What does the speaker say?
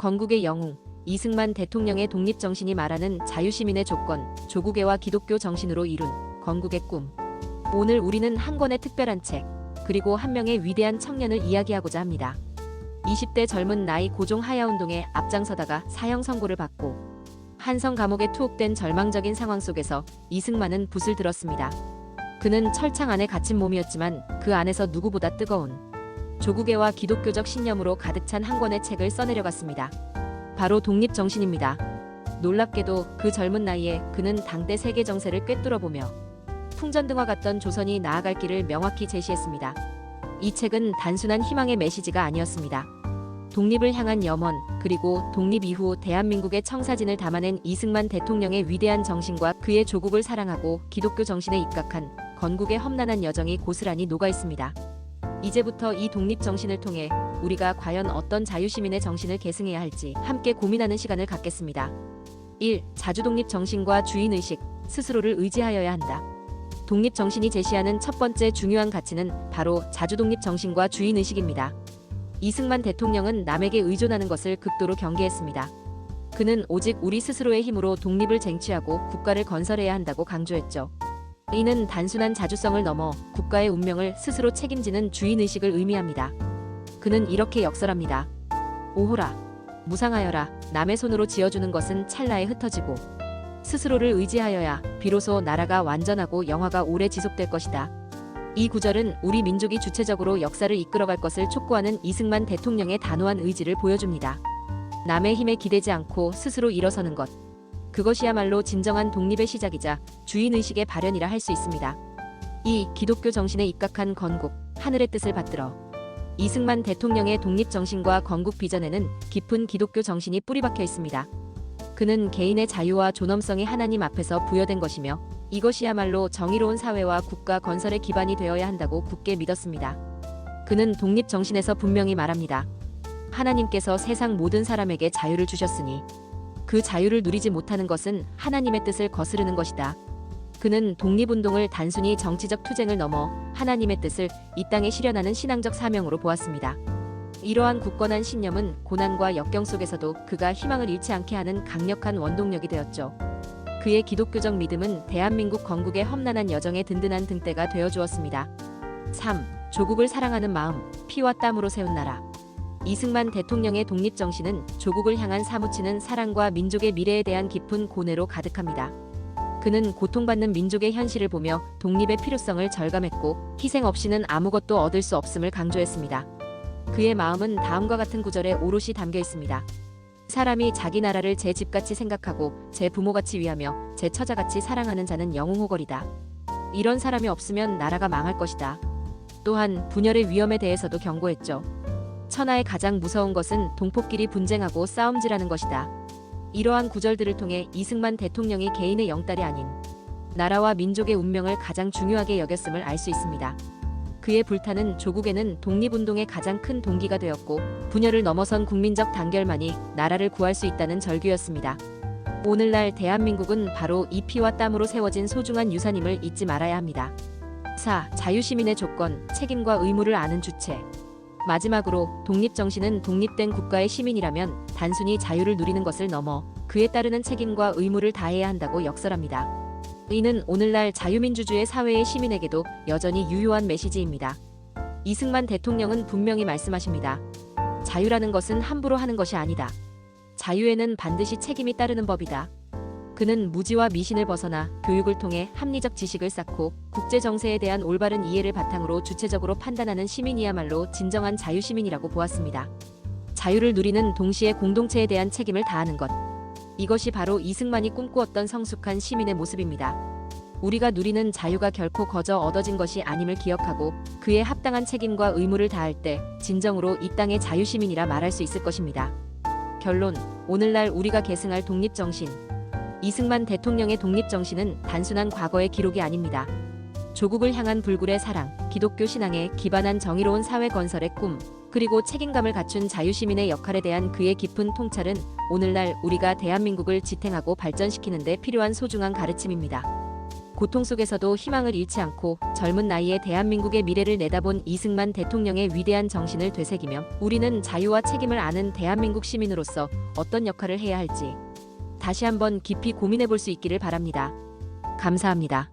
건국의 영웅 이승만 대통령의 독립정신이 말하는 자유시민의 조건, 조국애와 기독교 정신으로 이룬 건국의 꿈. 오늘 우리는 한 권의 특별한 책, 그리고 한 명의 위대한 청년을 이야기하고자 합니다. 20대 젊은 나이 고종 하야운동에 앞장서다가 사형 선고를 받고 한성 감옥에 투옥된 절망적인 상황 속에서 이승만은 붓을 들었습니다. 그는 철창 안에 갇힌 몸이었지만 그 안에서 누구보다 뜨거운 조국애와 기독교적 신념으로 가득 찬 한 권의 책을 써내려갔습니다. 바로 독립 정신입니다. 놀랍게도 그 젊은 나이에 그는 당대 세계 정세를 꿰뚫어보며 풍전등화 같던 조선이 나아갈 길을 명확히 제시했습니다. 이 책은 단순한 희망의 메시지가 아니었습니다. 독립을 향한 염원, 그리고 독립 이후 대한민국의 청사진을 담아낸 이승만 대통령의 위대한 정신과 그의 조국을 사랑하고 기독교 정신에 입각한 건국의 험난한 여정이 고스란히 녹아 있습니다. 이제부터 이 독립 정신을 통해 우리가 과연 어떤 자유시민의 정신을 계승해야 할지 함께 고민하는 시간을 갖겠습니다. 1. 자주독립 정신과 주인의식, 스스로를 의지하여야 한다. 독립 정신이 제시하는 첫 번째 중요한 가치는 바로 자주독립 정신과 주인의식입니다. 이승만 대통령은 남에게 의존하는 것을 극도로 경계했습니다. 그는 오직 우리 스스로의 힘으로 독립을 쟁취하고 국가를 건설해야 한다고 강조했죠. 이는 단순한 자주성을 넘어 국가의 운명을 스스로 책임지는 주인의식을 의미합니다. 그는 이렇게 역설합니다. 오호라, 무상하여라, 남의 손으로 지어주는 것은 찰나에 흩어지고 스스로를 의지하여야 비로소 나라가 완전하고 영화가 오래 지속될 것이다. 이 구절은 우리 민족이 주체적으로 역사를 이끌어갈 것을 촉구하는 이승만 대통령의 단호한 의지를 보여줍니다. 남의 힘에 기대지 않고 스스로 일어서는 것. 그것이야말로 진정한 독립의 시작이자 주인의식의 발현이라 할 수 있습니다. 이 기독교 정신에 입각한 건국, 하늘의 뜻을 받들어 이승만 대통령의 독립 정신과 건국 비전에는 깊은 기독교 정신이 뿌리박혀 있습니다. 그는 개인의 자유와 존엄성이 하나님 앞에서 부여된 것이며 이것이야말로 정의로운 사회와 국가 건설의 기반이 되어야 한다고 굳게 믿었습니다. 그는 독립 정신에서 분명히 말합니다. 하나님께서 세상 모든 사람에게 자유를 주셨으니 그 자유를 누리지 못하는 것은 하나님의 뜻을 거스르는 것이다. 그는 독립운동을 단순히 정치적 투쟁을 넘어 하나님의 뜻을 이 땅에 실현하는 신앙적 사명으로 보았습니다. 이러한 굳건한 신념은 고난과 역경 속에서도 그가 희망을 잃지 않게 하는 강력한 원동력이 되었죠. 그의 기독교적 믿음은 대한민국 건국의 험난한 여정의 든든한 등대가 되어 주었습니다. 3. 조국을 사랑하는 마음, 피와 땀으로 세운 나라. 이승만 대통령의 독립 정신은 조국을 향한 사무치는 사랑과 민족의 미래에 대한 깊은 고뇌로 가득합니다. 그는 고통받는 민족의 현실을 보며 독립의 필요성을 절감했고 희생 없이는 아무것도 얻을 수 없음을 강조했습니다. 그의 마음은 다음과 같은 구절에 오롯이 담겨 있습니다. 사람이 자기 나라를 제 집같이 생각하고 제 부모같이 위하며 제 처자같이 사랑하는 자는 영웅호걸이다. 이런 사람이 없으면 나라가 망할 것이다. 또한 분열의 위험에 대해서도 경고했죠. 천하의 가장 무서운 것은 동포끼리 분쟁하고 싸움질하는 것이다. 이러한 구절들을 통해 이승만 대통령이 개인의 영달이 아닌 나라와 민족의 운명을 가장 중요하게 여겼음을 알 수 있습니다. 그의 불타는 조국에는 독립운동의 가장 큰 동기가 되었고 분열을 넘어선 국민적 단결만이 나라를 구할 수 있다는 절규였습니다. 오늘날 대한민국은 바로 이 피와 땀으로 세워진 소중한 유산임을 잊지 말아야 합니다. 4. 자유시민의 조건, 책임과 의무를 아는 주체. 마지막으로 독립정신은 독립된 국가의 시민이라면 단순히 자유를 누리는 것을 넘어 그에 따르는 책임과 의무를 다해야 한다고 역설합니다. 이는 오늘날 자유민주주의 사회의 시민에게도 여전히 유효한 메시지입니다. 이승만 대통령은 분명히 말씀하십니다. 자유라는 것은 함부로 하는 것이 아니다. 자유에는 반드시 책임이 따르는 법이다. 그는 무지와 미신을 벗어나 교육을 통해 합리적 지식을 쌓고 국제 정세에 대한 올바른 이해를 바탕으로 주체적으로 판단하는 시민이야말로 진정한 자유시민이라고 보았습니다. 자유를 누리는 동시에 공동체에 대한 책임을 다하는 것. 이것이 바로 이승만이 꿈꾸었던 성숙한 시민의 모습입니다. 우리가 누리는 자유가 결코 거저 얻어진 것이 아님을 기억하고 그에 합당한 책임과 의무를 다할 때 진정으로 이 땅의 자유시민이라 말할 수 있을 것입니다. 결론, 오늘날 우리가 계승할 독립정신. 이승만 대통령의 독립정신은 단순한 과거의 기록이 아닙니다. 조국을 향한 불굴의 사랑, 기독교 신앙에 기반한 정의로운 사회 건설의 꿈, 그리고 책임감을 갖춘 자유시민의 역할에 대한 그의 깊은 통찰은 오늘날 우리가 대한민국을 지탱하고 발전시키는 데 필요한 소중한 가르침입니다. 고통 속에서도 희망을 잃지 않고 젊은 나이에 대한민국의 미래를 내다본 이승만 대통령의 위대한 정신을 되새기며 우리는 자유와 책임을 아는 대한민국 시민으로서 어떤 역할을 해야 할지 다시 한번 깊이 고민해 볼 수 있기를 바랍니다. 감사합니다.